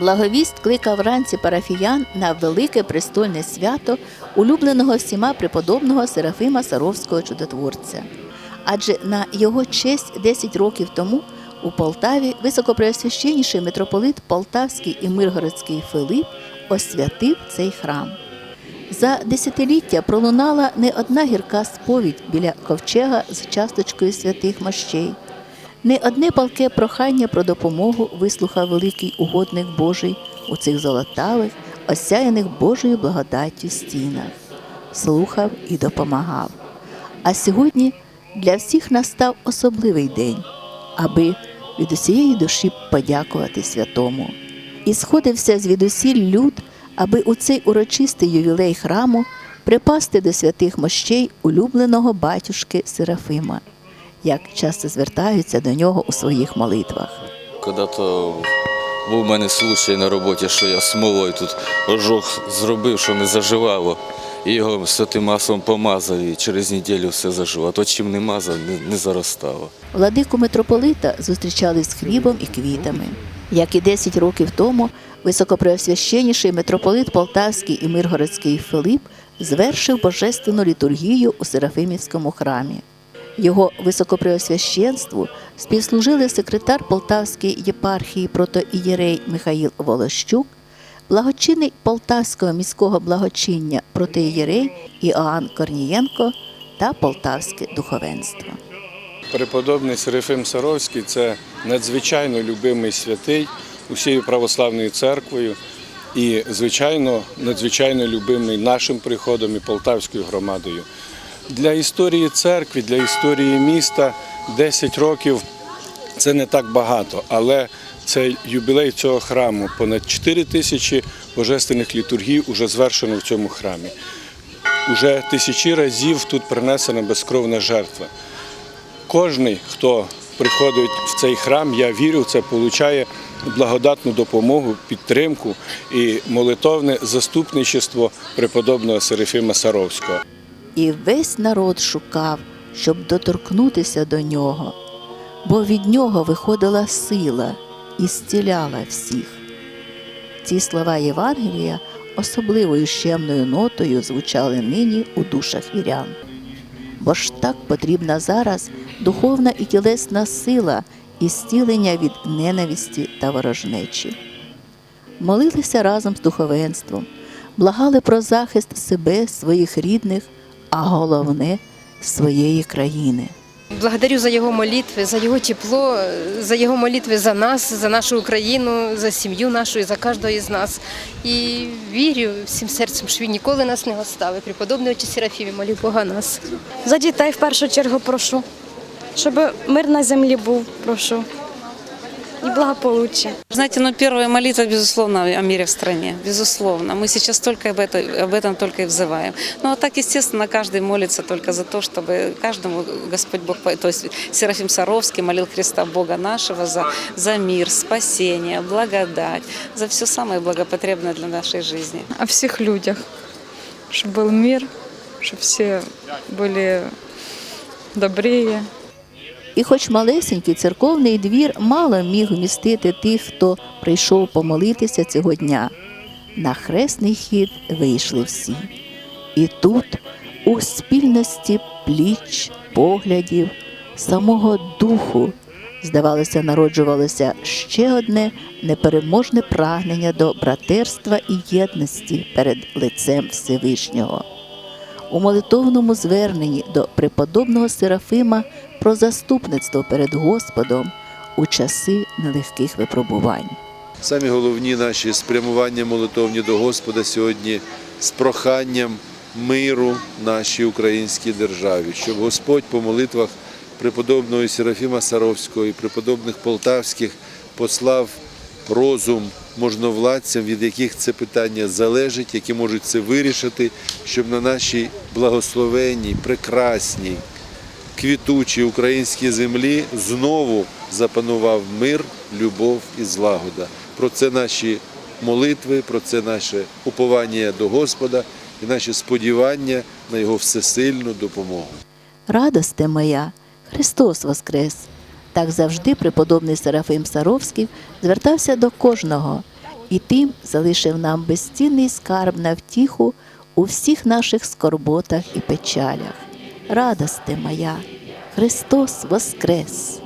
Благовість кликав вранці парафіян на велике престольне свято, улюбленого всіма преподобного Серафима Саровського чудотворця. Адже на його честь 10 років тому у Полтаві високопреосвященніший митрополит Полтавський і Миргородський Филип освятив цей храм. За десятиліття пролунала не одна гірка сповідь біля ковчега з часточкою святих мощей. Не одне палке прохання про допомогу вислухав великий угодник Божий у цих золотавих, осяяних Божою благодаттю стінах. Слухав і допомагав. А сьогодні для всіх настав особливий день, аби від усієї душі подякувати святому. І сходився звідусіль люд, аби у цей урочистий ювілей храму припасти до святих мощей улюбленого батюшки Серафима, як часто звертаються до нього у своїх молитвах. Когда-то був у мене случай на роботі, що я смолою тут ожог зробив, що не заживало. І його святим маслом помазав, і через неділю все зажило. А то чим не мазав, не, не заростало. Владику митрополита зустрічали з хлібом і квітами. Як і 10 років тому, високопреосвященніший митрополит Полтавський і Миргородський Филип звершив божественну літургію у Серафимівському храмі. Його високопреосвященству співслужили секретар Полтавської єпархії протоієрей Михаїл Волощук, благочинний Полтавського міського благочиння протоієрей Іоанн Корнієнко та полтавське духовенство. Преподобний Серафим Саровський це надзвичайно любимий святий усією православною церквою і, звичайно, надзвичайно любимий нашим приходом і полтавською громадою. Для історії церкви, для історії міста 10 років це не так багато, але це юбілей цього храму. Понад 4 тисячі божественних літургій вже звершено в цьому храмі. Уже тисячі разів тут принесена безкровна жертва. Кожний, хто приходить в цей храм, я вірю, це получає благодатну допомогу, підтримку і молитовне заступничество преподобного Серафима Саровського. І весь народ шукав, щоб доторкнутися до нього, бо від нього виходила сила і зціляла всіх. Ці слова Євангелія особливою щемною нотою звучали нині у душах вірян. Бо ж так потрібна зараз духовна і тілесна сила і зцілення від ненависті та ворожнечі. Молилися разом з духовенством, благали про захист себе, своїх рідних, а головне своєї країни. Благодарю за його молитви, за його тепло, за його молитви за нас, за нашу Україну, за сім'ю нашу і за кожного із нас. І вірю всім серцем, що він ніколи нас не оставить. Преподобний отець Серафімі, молю Бога нас. За дітей в першу чергу прошу, щоб мир на землі був, прошу. І благополуччя. Знаете, ну первая молитва, безусловно, о мире в стране, безусловно. Мы сейчас только об, это, об этом только и взываем. Ну а так, естественно, каждый молится только за то, чтобы каждому Господь Бог, то есть Серафим Саровский молил Христа Бога нашего за, за мир, спасение, благодать, за все самое благопотребное для нашей жизни. о всех людях, чтобы был мир, чтобы все были добрее. І хоч малесенький церковний двір мало міг вмістити тих, хто прийшов помолитися цього дня, на хресний хід вийшли всі. І тут, у спільності пліч, поглядів, самого духу, здавалося, народжувалося ще одне непереможне прагнення до братерства і єдності перед лицем Всевишнього у молитовному зверненні до преподобного Серафима про заступництво перед Господом у часи нелегких випробувань. Самі головні наші спрямування молитовні до Господа сьогодні з проханням миру нашій українській державі, щоб Господь по молитвах преподобного Серафіма Саровського і преподобних полтавських послав розум можновладцям, від яких це питання залежить, які можуть це вирішити, щоб на нашій благословенній, прекрасній, квітучій українській землі знову запанував мир, любов і злагода. Про це наші молитви, про це наше уповання до Господа і наші сподівання на Його всесильну допомогу. Радосте моя, Христос Воскрес! Так завжди преподобний Серафим Саровський звертався до кожного і тим залишив нам безцінний скарб на втіху у всіх наших скорботах і печалях. Радости моя, Христос Воскрес!